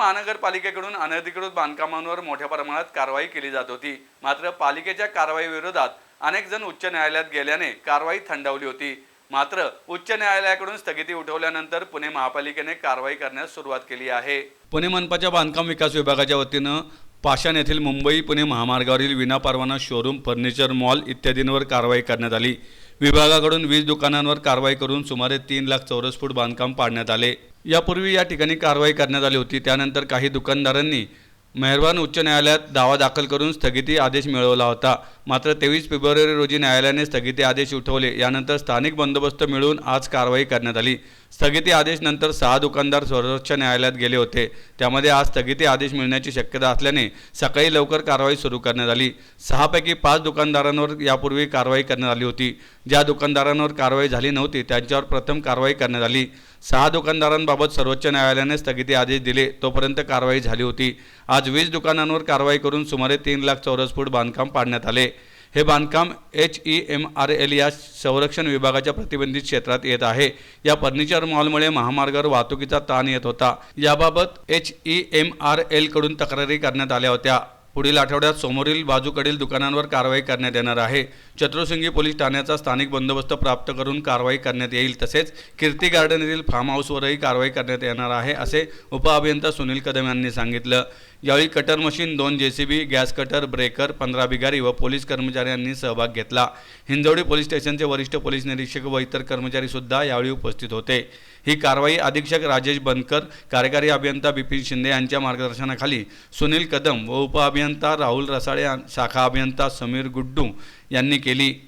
महानगरपालिकेकडून अनधिकृत बांधकामांवर मोठ्या प्रमाणात कारवाई केली जात होती. मात्र पालिकेच्या कारवाई विरोधात अनेक जण उच्च न्यायालयात गेल्याने कारवाई थंडावली होती. मात्र उच्च न्यायालयाकडून स्थगिती उठवल्यानंतर पुणे महापालिकेने कारवाई करण्यास सुरुवात केली आहे. पुणे मनपाच्या बांधकाम विकास विभागाच्या वतीनं पाषाण येथील मुंबई पुणे महामार्गावरील विनापरवाना शोरूम फर्निचर मॉल इत्यादींवर कारवाई करण्यात आली. विभागाकडून वीज दुकानांवर कारवाई करून सुमारे तीन लाख चौरस फूट बांधकाम पाडण्यात आले. यापूर्वी या ठिकाणी कारवाई करण्यात आली होती. त्यानंतर काही दुकानदारांनी मेहरबान उच्च न्यायालयात दावा दाखल करून स्थगिती आदेश मिळवला होता. मात्र तेवीस फेब्रुवारी रोजी न्यायालयाने स्थगिती आदेश उठवले. यानंतर स्थानिक बंदोबस्त मिळवून आज कारवाई करण्यात आली. स्थगिती आदेश नंतर सहा दुकानदार सर्वोच्च न्यायालयात गेले होते. त्यामध्ये आज स्थगिती आदेश मिळण्याची शक्यता असल्याने सकाळी लवकर कारवाई सुरू करण्यात आली. सहापैकी पाच दुकानदारांवर यापूर्वी कारवाई करण्यात आली होती. ज्या दुकानदारांवर कारवाई झाली नव्हती त्यांच्यावर प्रथम कारवाई करण्यात आली. सहा दुकानदारांबाबत सर्वोच्च न्यायालयाने स्थगिती आदेश दिले. तोपर्यंत कारवाई झाली होती. आज वीस दुकानांवर कारवाई करून सुमारे तीन लाख चौरस फूट बांधकाम पाडण्यात आले. हे बांधकाम H E M R L या संरक्षण विभागाच्या प्रतिबंधित क्षेत्रात येत आहे. या फर्निचर मॉलमुळे महामार्गावर वाहतुकीचा ताण येत होता. याबाबत एच ई एम आर एलकडून तक्रारी करण्यात आल्या होत्या. पुढील आठवड्यात समोरील बाजूकडील दुकानांवर कारवाई करण्यात येणार आहे. चतुर्सिंगी पोलीस ठाण्याचा स्थानिक बंदोबस्त प्राप्त करून कारवाई करण्यात येईल तसेच कीर्ती गार्डन येथील फार्म हाऊसवरही कारवाई करण्यात येणार आहे असे उपअभियंता सुनील कदम यांनी सांगितलं. यावेळी कटर मशीन दोन जेसीबी गॅस कटर ब्रेकर पंधरा बिगारी व पोलीस कर्मचाऱ्यांनी सहभाग घेतला. हिंजवडी पोलीस स्टेशनचे वरिष्ठ पोलीस निरीक्षक व इतर कर्मचारी सुद्धा यावेळी उपस्थित होते. ही कारवाई अधीक्षक राजेश बनकर कार्यकारी अभियंता बिपिन शिंदे यांच्या मार्गदर्शनाखाली सुनील कदम व उपअभियंता राहुल रसाळे शाखा अभियंता समीर गुड्डू यांनी केली